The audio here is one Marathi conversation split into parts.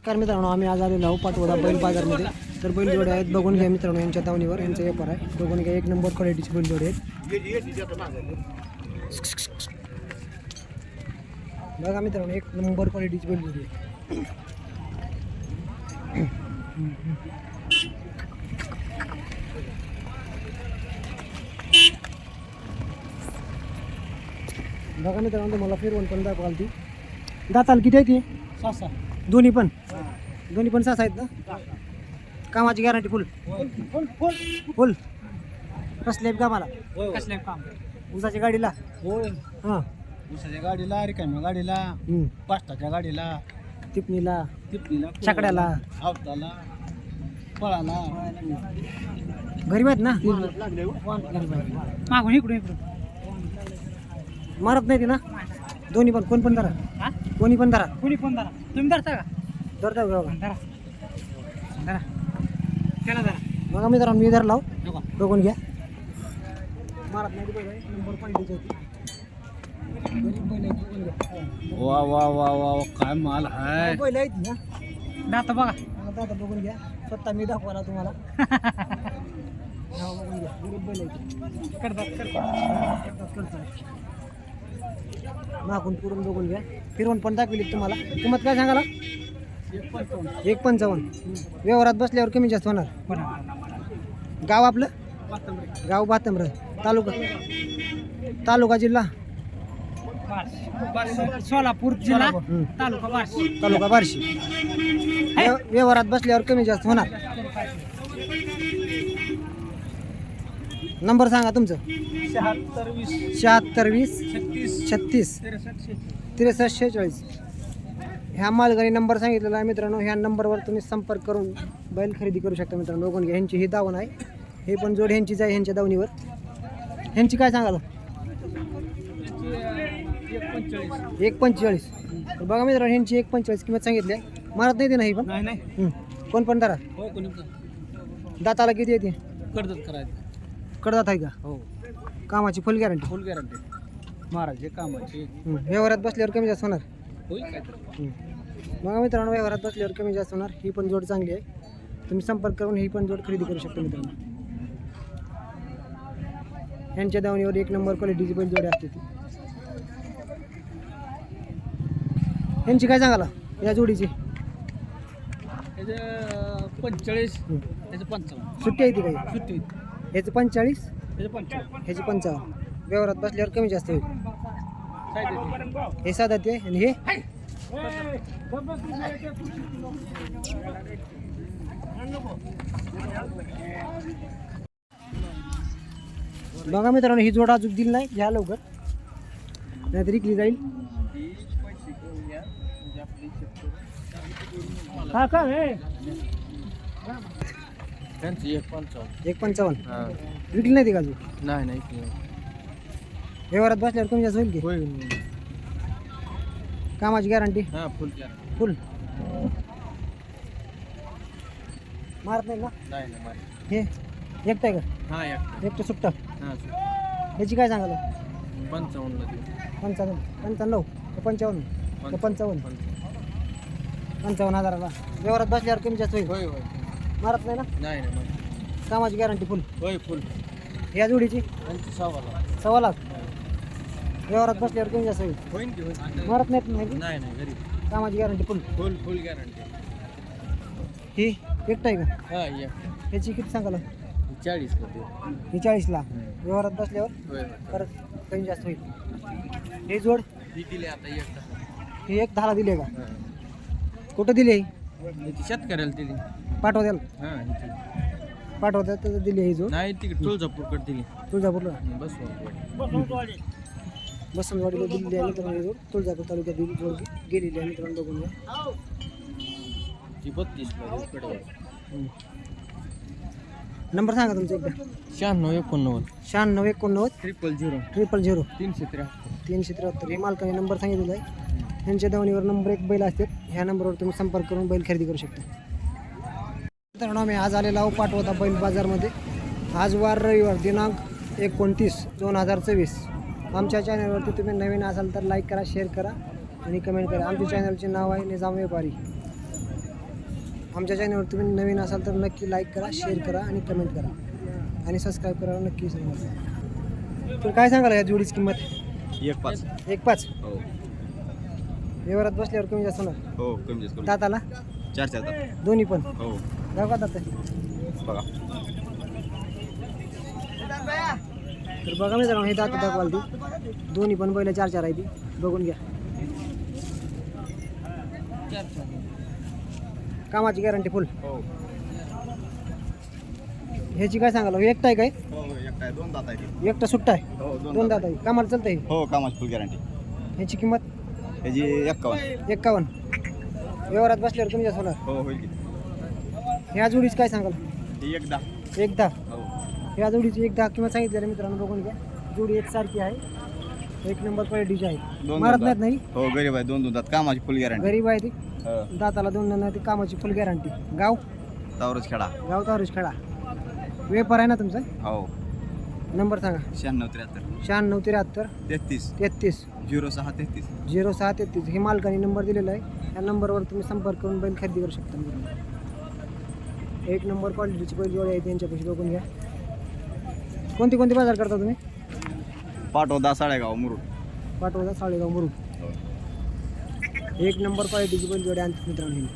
नमस्कार मित्रांनो आम्ही आज आलेलो आहोत पाटोदा बैल बाजारमध्ये. तर बैल जोडे आहेत बघून घ्या मित्रांनो यांच्या दावणीवर यांचा व्यापार आहे. बघून घ्या एक नंबर क्वालिटीचे बैल जोडे आहेत. बघा मित्रांनो एक नंबर क्वालिटीची बैल जोडी आहे बघा मित्रांनो तुम्हाला फिरवून पण दाखवाल ती दाताल किती आहे ती? दोन्ही पण? दोन्ही पण सास आहेत ना? कामाची गॅरंटी फुल फुल फुल फुल कसले कामाला कसले काम? उसाच्या गाडीला? होय. हां. उसाच्या गाडीला रिकाम्या गाडीला हम्म. पाष्टाच्या गाडीला टिपणीला टिपणीला छकड्याला. आवताला फळाला. घरी माहीत ना? मागून इकडून इकडून. मारत नाही ती ना? दोन्ही पण कोण पण धरा. हा? कोणी पण धरा. कुणी पण धरा. तुम्ही धरता का? धरता का बघा धरा. धरा. त्याला धरा बघा मित्रांनो मी धर लाव बघून घ्या. मारत नाही नंबर क्वालिटीची होती. वा वा वा वा काय माल हाय. बैल ना. दाता बघा. आता आता बघून घ्या. स्वतः मी दाखवाला तुम्हाला. बघून घ्या. गरीब बैल आहे ती. करतात करतात, करतात. मागून पुरून बघून घ्या. फिरवून पण दाखवली तुम्हाला. किंमत काय सांगाला एक पंचावन्न. व्यवहारात बसल्यावर कमी जास्त होणार. गाव आपलं? गाव बातंबर तालुका? तालुका जिल्हा? सोलापूर जिल्हा हम्म. तालुका बार्शी. तालुका बार्शी. व्यव- व्यवहारात बसल्यावर कमी जास्त होणार. नंबर सांगा तुमचं. शहात्तर वीस. शहात्तर वीस. छत्तीस. छत्तीस. त्रेसष्ट शेहेचाळीस. ह्या मालगाडी नंबर सांगितलेला आहे मित्रांनो. ह्या नंबरवर तुम्ही संपर्क करून बैल खरेदी करू शकता मित्रांनो. बघून घ्या. ह्यांची ही दावण आहे. हे पण जोड ह्यांचीच आहे ह्यांच्या दावणीवर. ह्यांची काय सांगाल? एक पंचेचाळीस. तर बघा मित्रांनो ह्यांची एक पंचेचाळीस किंमत सांगितली आहे. मारत नाही ते नाही पण? नाही नाही. हं. कोण पण धरा. हो कोणी दाताला किती येते कर्जत करायचं. कडदात आहे का? हो. कामाची फुल गॅरंटी फुल गॅरंटी महाराजचे कामाचे. व्यवहारात बसल्यावर कमी जास्त होणार. होईल काय तर हं. बघा मित्रांनो व्यवहारात बसल्यावर कमी जास्त होणार. ही पण जोड चांगली आहे. तुम्ही संपर्क करून ही पण जोड खरेदी करू शकता मित्रांनो. यांच्या दावणीवर एक नंबर क्वालिटीची पण जोडी असते ती. यांची काय सांगाला? या जोडीची. पंचेचाळीस पंचावन्न. सुट्टी आहे ती काही? सुट्टी ह्याचं पंचेचाळीस? पंचावन्न. ह्याची पंचावन्न. व्यवहारात बसल्यावर कमी जास्त होईल? हे साधा ते आणि हे? बघा मित्रांनो ही जोड अजून दिली नाही. घ्या लवकर. नाहीतर इकली जाईल. हा का? हे. त्यांचं एक पंचावन्न. एक पंचावन्न विकली नाही ती का अजून? नाही नाही व्यवहारात बसल्यावर कमी जास्त होईल की होईल. कामाची गॅरंटी हा फुल फुल मारत नाही ना? नाही नाही हे? एकटं आहे का? हा एक एकटं सुट्टं? हा ह्याची काय सांगाल पंचावन्नला देऊ. पंचावन्न. पंच्याण्णव का पंचावन्न? का पंचावन्न? पंचावन्न हजाराला. व्यवहारात बसल्यावर कमी जास्त होईल. होय होय. मारत नाही ना? नाही नाही कामाची गॅरंटी फुल होय फुल ह्या जोडीची? सव्वाला सव्वा लाख. व्यवहारात बसल्यावर कमी जास्त होईल होईन की होईल मारत नाहीत नाही नाही नाही घरी. कामाची गॅरंटी फुल फुल फुल गॅरंटी ही एकटं आहे का? हा या ह्याची किती सांगाल? चाळीस ही चाळीसला. व्यवहारात बसल्यावर होय परत कमी जास्त होईल. हे जोड. ही दिली आता एक. ही एक दहाला दिली आहे का? कुठं दिली ही शेतकऱ्याला दिली. पाठवत्याला. हा ही तर दिली ही जोड. नाही तिकडे तुळजापूरकडे दिली. तुळजापूरला. बस बसनवाडीला दिलेली आहे मित्रांनो. जोड तुळजापूर तालुक्यात दिली जोड गेलेली आहे मित्रांनो बघून घ्या कडे नंबर सांगा तुमचा एकदा. शहाण्णव एकोणनव्वद. शहाण्णव एकोणनव्वद. ट्रिपल झिरो ट्रिपल झिरो तीनशे त्र्याहत्तर. तीनशे त्र्याहत्तर. हे मालकाने नंबर सांगितलेला आहे. त्यांच्या दावणीवर नंबर एक बैल असतात. ह्या नंबरवर तुम्ही संपर्क करून बैल खरेदी करू शकता. मित्रांनो आम्ही आज आलेला आहोत पाठवता बैल बाजारमध्ये. आज वार रविवार दिनांक एकोणतीस दोन हजार चोवीस आमच्या चॅनलवरती तुम्ही नवीन असाल तर लाईक करा शेअर करा आणि कमेंट करा. आमच्या चॅनलचे नाव आहे निजाम व्यापारी. आमच्या चॅनलवर तुम्ही नवीन असाल तर नक्की लाईक करा शेअर करा आणि कमेंट करा. आणि सबस्क्राईब करायला नक्की नका. तर काय सांगाल या जोडीची किंमत? एक पाच. एक पाच? हो. व्यवहारात बसल्यावर कमी जास्त होणार? हो कमी जास्त करू दाताला चार चार दात दोन्ही पण? हो. का दाता बघा. तर बघा मी जरा हे दात दाखवाल ती. दोन्ही पण बैल चार चार आहे ती. बघून घ्या. कामाची गॅरंटी फुल हो. ह्याची काय सांगाल एकटा आहे काय? हो एक आहे. दोन दात आहे एकटा सुट्टा आहे? हो दोन दात आहे. कामाला चालतंय? हो कामाची फुल गॅरंटी ह्याची किंमत? त्याची एक्कावन्न. एक्कावन्न. व्यवहारात बसल्यावर जास्त होणार हो होईल ह्या जोडीच काय सांगाल ही एक ह्या जोडीची एक दहा किंमत सांगितलेलं मित्रांनो बघून घ्या. जोडी एकसारखी आहे. एक नंबर क्वालिटीची आहे. दोन मारत दात. नाहीत नाही. हो गरीब आहे दोन दोन दात. कामाची फुल गॅरंटी गरीब आहे ती. हो. दाताला दोन दोन ती कामाची फुल गॅरंटी गाव? तावरच खेळा. गाव तावरेश खेळा. व्यापार आहे ना तुमचा? हो. नंबर सांगा. शहाण्णव त्र्याहत्तर. शहाण्णव त्र्याहत्तर. तेहतीस. तेहतीस. झिरो सहा तेहतीस. झिरो सहा तेहतीस. हे मालकाने नंबर दिलेला आहे. या नंबरवर तुम्ही संपर्क करून बैल खरेदी करू शकता. मित्रांनो. एक नंबर क्वालिटीची बैल जोडी आहे त्यांच्यापाशी बघून घ्या. कोणती कोणती बाजार करता तुम्ही? पाठवदा साडेगाव मुरुड. पाठवता साळेगाव मुरुड. एक नंबर क्वालिटीची बैल जोडी आणतात मित्रांनो. ही.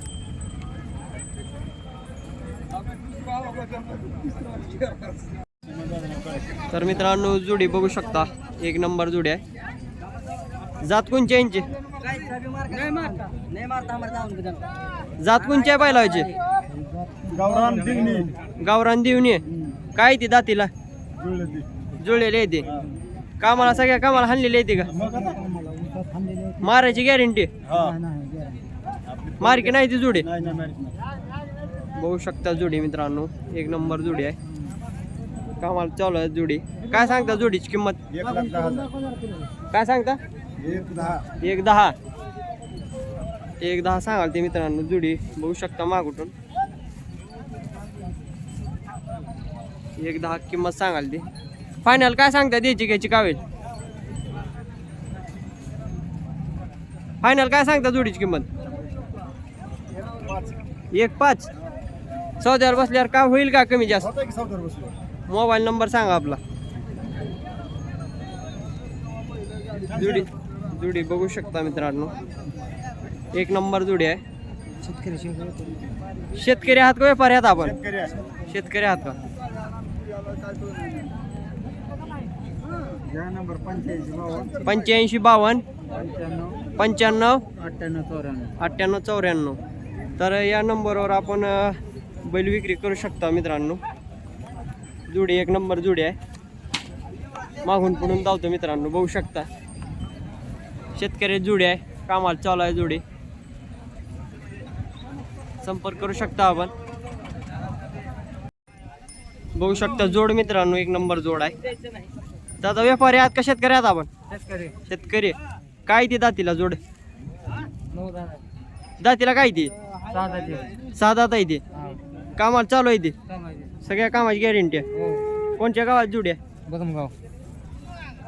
तर मित्रांनो जुडी बघू शकता. एक नंबर जुडी आहे. जात कोणची यांची? जात कोणची आहे बैलाची गावरान देवणी काय ती दातीला? जुळलेली. आहे ती. कामाला सगळ्या कामाला हाणलेली आहे ती का? मारायची गॅरंटी मार की नाही ती जुडी? बघू शकता जुडी मित्रांनो. एक नंबर जुडी आहे. कामाला चालू आहे जुडी. काय सांगता जुडीची किंमत? काय सांगता? एक दहा. एक दहा. एक दहा सांगाल ते मित्रांनो जुडी. बघू शकता मागुटून एक दहा किंमत सांगाल ती. फायनल काय सांगता द्यायची घ्यायची कावेल फायनल काय सांगता जोडीची किंमत? एक पाच. सौद्यावर बसल्यावर काय होईल का कमी जास्त? मोबाईल नंबर सांगा आपला. जुडी जुडी बघू शकता मित्रांनो. एक नंबर जुडी आहे. शेतकरी शेतकरी. आहात का व्यापारी आहात आपण? शेतकरी आहात का? नंबर पंच्याऐंशी बावन्न. पंच्याऐंशी बावन्न. पंच्याण्णव. पंच्याण्णव. अठ्ठ्याण्णव चौऱ्याण्णव. अठ्ठ्याण्णव चौऱ्याण्णव. तर या नंबरवर आपण अ, बैल विक्री करू शकता मित्रांनो. जुडी एक नंबर जुडी आहे. मागून पुढून धावतो मित्रांनो बघू शकता. शेतकरी जुडी आहे कामाला चालू आहे जुडी. संपर्क करू शकता आपण. बघू शकता जोड मित्रांनो एक नंबर जोड आहे. दादा व्यापारी आहात का शेतकरी आहात आपण? शेतकरी. शेतकरी. काय ती दातीला जोड? दातीला काय ती? सहा दात आहे ती. कामाला चालू आहे ती. सगळ्या कामाची गॅरंटी आहे. हो. कोणत्या गावात जोड आहे? बदमगाव.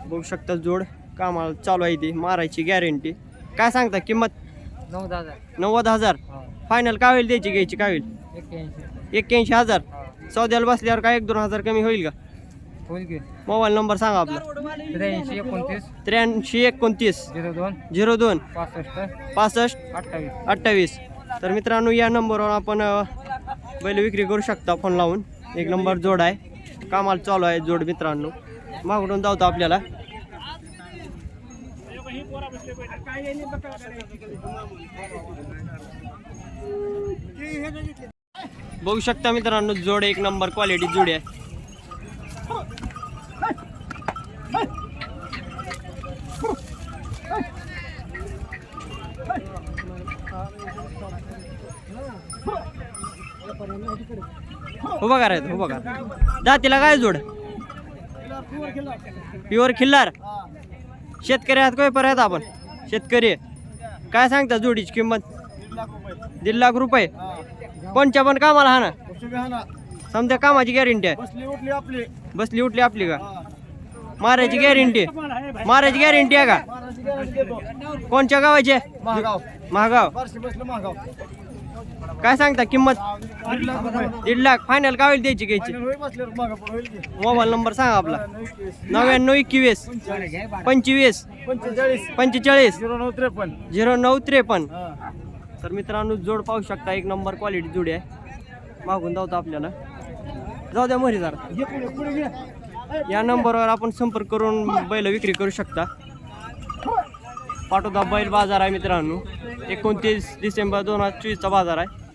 बघू शकता जोड. कामाला चालू आहे ती. मारायची गॅरंटी काय सांगता किंमत? नऊ दहा नव्वद हजार. फायनल काय होईल द्यायची घ्यायची? काय होईल? एक्क्याऐंशी हजार. सौद्याला बसल्यावर काय एक दोन हजार कमी होईल का? होईल की. मोबाईल नंबर सांगा आपला. त्र्याऐंशी एकोणतीस. त्र्याऐंशी एकोणतीस. झिरो दोन. झिरो दोन. पासष्ट. पासष्ट. अठ्ठावीस. अठ्ठावीस. तर मित्रांनो या नंबरवर आपण अ, बैल विक्री करू शकता फोन लावून. एक नंबर जोड आहे. कामाला चालू आहे जोड मित्रांनो. मागून धावतो आपल्याला. बघू शकता मित्रांनो जोड एक नंबर क्वालिटी जोडी आहे. उभा करायचं उभा करा. जातीला काय जोड? प्युअर खिल्लार. शेतकरी आहात काय? परत आपण. शेतकरी. आहे. काय सांगता जोडीची किंमत? दीड लाख रुपये. कोणच्या पण कामाला हा ना? समजा कामाची गॅरंटी आहे. बसली उठली आपली. बसली उठली आपली का? मारायची गॅरंटी मारायची गॅरंटी आहे का? कोणच्या गावाची? आहे? महागाव. महागाव. बारशे बसलं महागाव. काय सांगता किंमत? दीड लाख फायनल काय होईल द्यायची घ्यायची? मोबाईल नंबर सांगा आपला. नव्याण्णव एकवीस. पंचवीस. पंचेचाळीस. पंचेचाळीस. झिरो नऊ त्रेपन्न. झिरो नऊ त्रेपन्न. तर मित्रांनो जोड पाहू शकता एक नंबर क्वालिटी जोडी आहे. मागून धावतो आपल्याला. जाऊ द्या मरी जरा या नंबरवर आपण संपर्क करून बैल विक्री करू शकता. पाठवता बैल बाजार आहे मित्रांनो. एकोणतीस डिसेंबर दोन हजार चोवीसचा बाजार आहे.